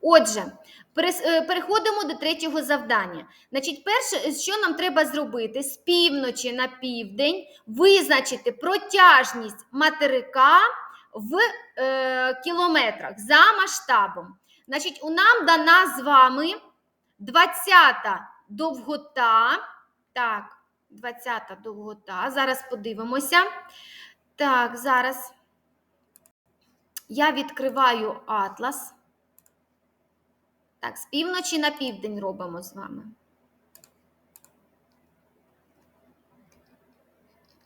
Отже, е, переходимо до третього завдання. Значить, перше, що нам треба зробити з півночі на південь, визначити протяжність материка в е, кілометрах за масштабом. Значить, у нам дана з вами 20-та довгота. Так, 20-та довгота. Зараз подивимося. Так, зараз я відкриваю атлас. Так, з півночі на південь робимо з вами.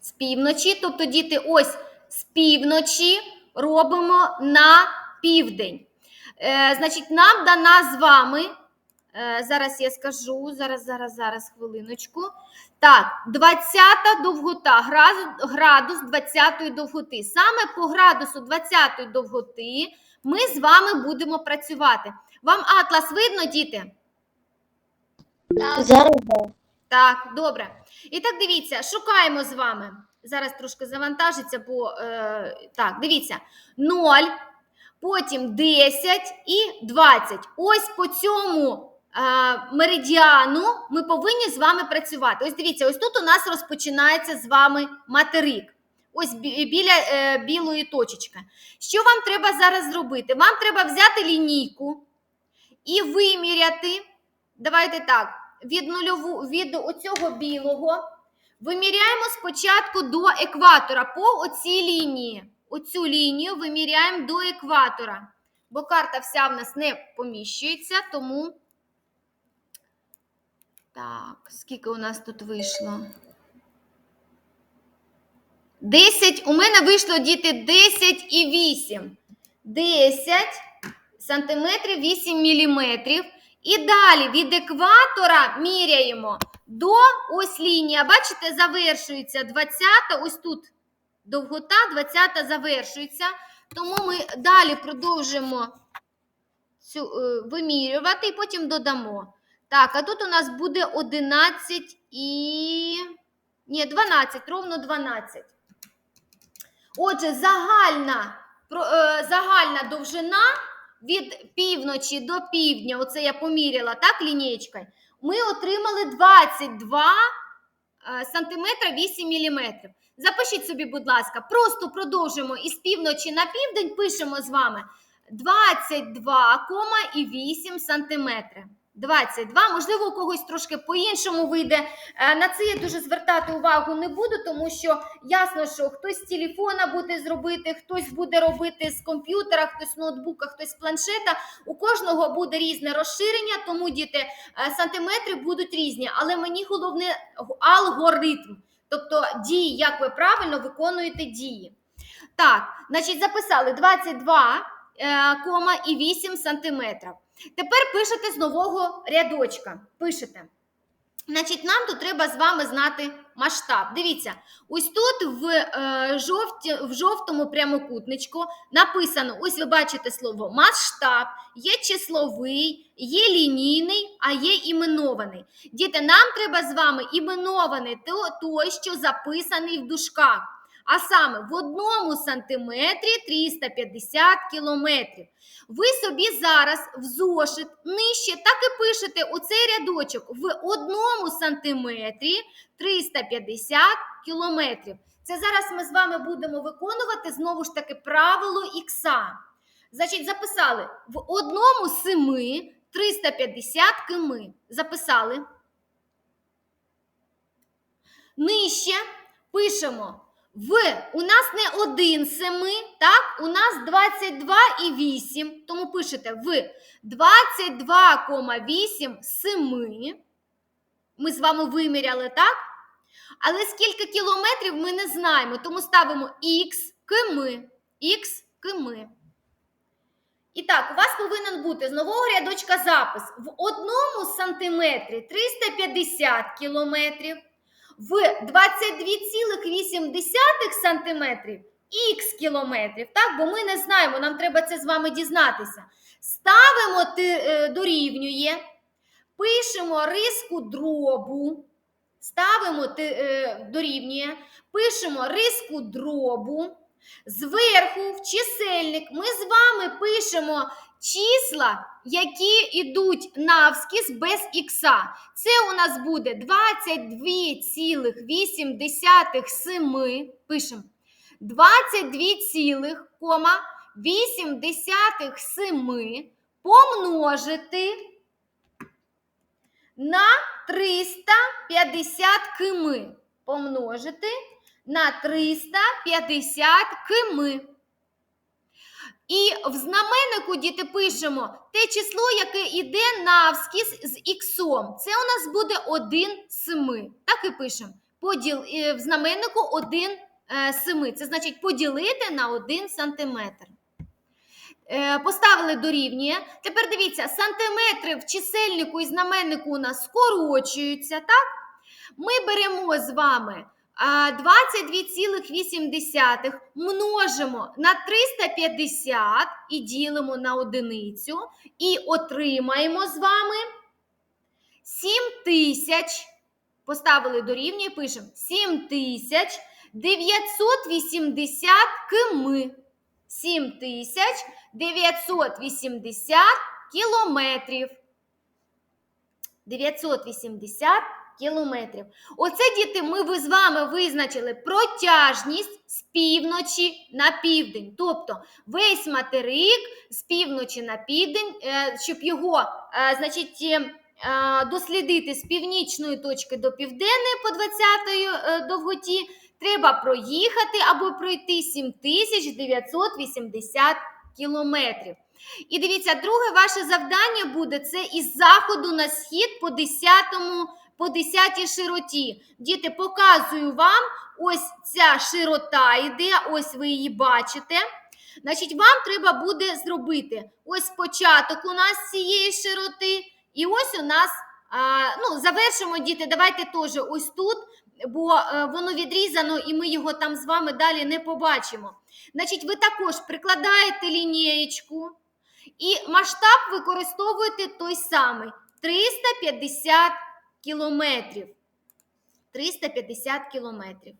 З півночі, тобто, діти, ось з півночі робимо на південь. Е, значить, нам дана з вами. е, зараз я скажу, зараз, зараз, зараз, хвилиночку. Так, 20 довгота, градус, градус 20 довготи. Саме по градусу 20 довготи ми з вами будемо працювати. Вам атлас видно, діти? Зараз. Так, добре. І так, дивіться, шукаємо з вами. Зараз трошки завантажиться, бо е, так, дивіться, 0, потім 10 і 20. Ось по цьому е, меридіану ми повинні з вами працювати. Ось дивіться, ось тут у нас розпочинається з вами материк. Ось біля е, білої точечки. Що вам треба зараз зробити? Вам треба взяти лінійку і виміряти. Давайте так від нульову від оцього білого виміряємо спочатку до екватора по оцій лінії. Оцю лінію виміряємо до екватора. Бо карта вся в нас не поміщується, тому. Так, скільки у нас тут вийшло? 10. У мене вийшло діти 10 і 8. 10 сантиметрів 8 міліметрів. І далі від екватора міряємо до ось лінія. Бачите, завершується 20, ось тут довгота, 20 завершується. Тому ми далі продовжимо цю, е, вимірювати і потім додамо. Так, а тут у нас буде 11 і. Ні, 12, ровно 12. Отже, загальна, е, загальна довжина від півночі до півдня, оце я поміряла, так, лінієчкою, ми отримали 22 е, сантиметра 8 міліметрів. Запишіть собі, будь ласка, просто продовжимо із півночі на південь, пишемо з вами 22,8 сантиметри. 22, можливо, у когось трошки по-іншому вийде. Е, На це я дуже звертати увагу не буду, тому що ясно, що хтось з телефона буде зробити, хтось буде робити з комп'ютера, хтось з ноутбука, хтось з планшета. У кожного буде різне розширення, тому діти е, сантиметри будуть різні, але мені головне алгоритм, тобто дії, як ви правильно виконуєте дії. Так, значить, записали 22 е, кома і 8 сантиметрів. Тепер пишете з нового рядочка. Пишете. Значить, нам тут треба з вами знати масштаб. Дивіться, ось тут в, е, жовті, в жовтому прямокутничку написано: ось ви бачите слово масштаб, є числовий, є лінійний, а є іменований. Діти, нам треба з вами іменований то- той, що записаний в дужках. А саме в одному сантиметрі 350 кілометрів. Ви собі зараз в зошит нижче так і пишете оцей рядочок в одному сантиметрі 350 кілометрів. Це зараз ми з вами будемо виконувати знову ж таки правило ікса. Значить, записали в одному семи 350 км. Записали. Нижче пишемо в у нас не один семи, так? У нас 22 і 8. Тому пишете в 22,8 семи. Ми з вами виміряли, так? Але скільки кілометрів ми не знаємо, тому ставимо х км. Х км. І так, у вас повинен бути з нового рядочка запис в одному сантиметрі 350 кілометрів, в 22,8 сантиметрів х кілометрів, так? бо ми не знаємо, нам треба це з вами дізнатися. Ставимо е, дорівнює, пишемо риску дробу, ставимо е, дорівнює, пишемо риску дробу. Зверху в чисельник ми з вами пишемо числа, які йдуть навскіз без ікса. Це у нас буде 22,8 пишемо 22,8 помножити на 350 км. Помножити на 350 км. І в знаменнику, діти, пишемо те число, яке йде навскіз з іксом. Це у нас буде 1 з 7. Так і пишемо. Поділ, е, в знаменнику 1 з 7. Це значить поділити на 1 сантиметр. Е, Поставили дорівнює. Тепер дивіться, сантиметри в чисельнику і знаменнику у нас скорочуються, так? Ми беремо з вами 22,8 множимо на 350 і ділимо на одиницю, і отримаємо з вами 7 тисяч. Поставили дорівнює, пишемо 7 тисяч 980 км. 7 тисяч 980 кілометрів. 980 кілометрів. Оце, діти, ми з вами визначили протяжність з півночі на південь. Тобто весь материк з півночі на південь, е, щоб його, е, значить, е, дослідити з північної точки до південної по 20-ї е, довготі, треба проїхати або пройти 7980 кілометрів. І дивіться, друге ваше завдання буде це із заходу на схід по 10 по 10 широті. Діти, показую вам, ось ця широта йде, ось ви її бачите. Значить, вам треба буде зробити ось початок у нас цієї широти, і ось у нас, а, ну, завершимо, діти, давайте теж ось тут, бо е, воно відрізано, і ми його там з вами далі не побачимо. Значить, ви також прикладаєте лінієчку. І масштаб використовуєте той самий 350 кілометрів. 350 кілометрів.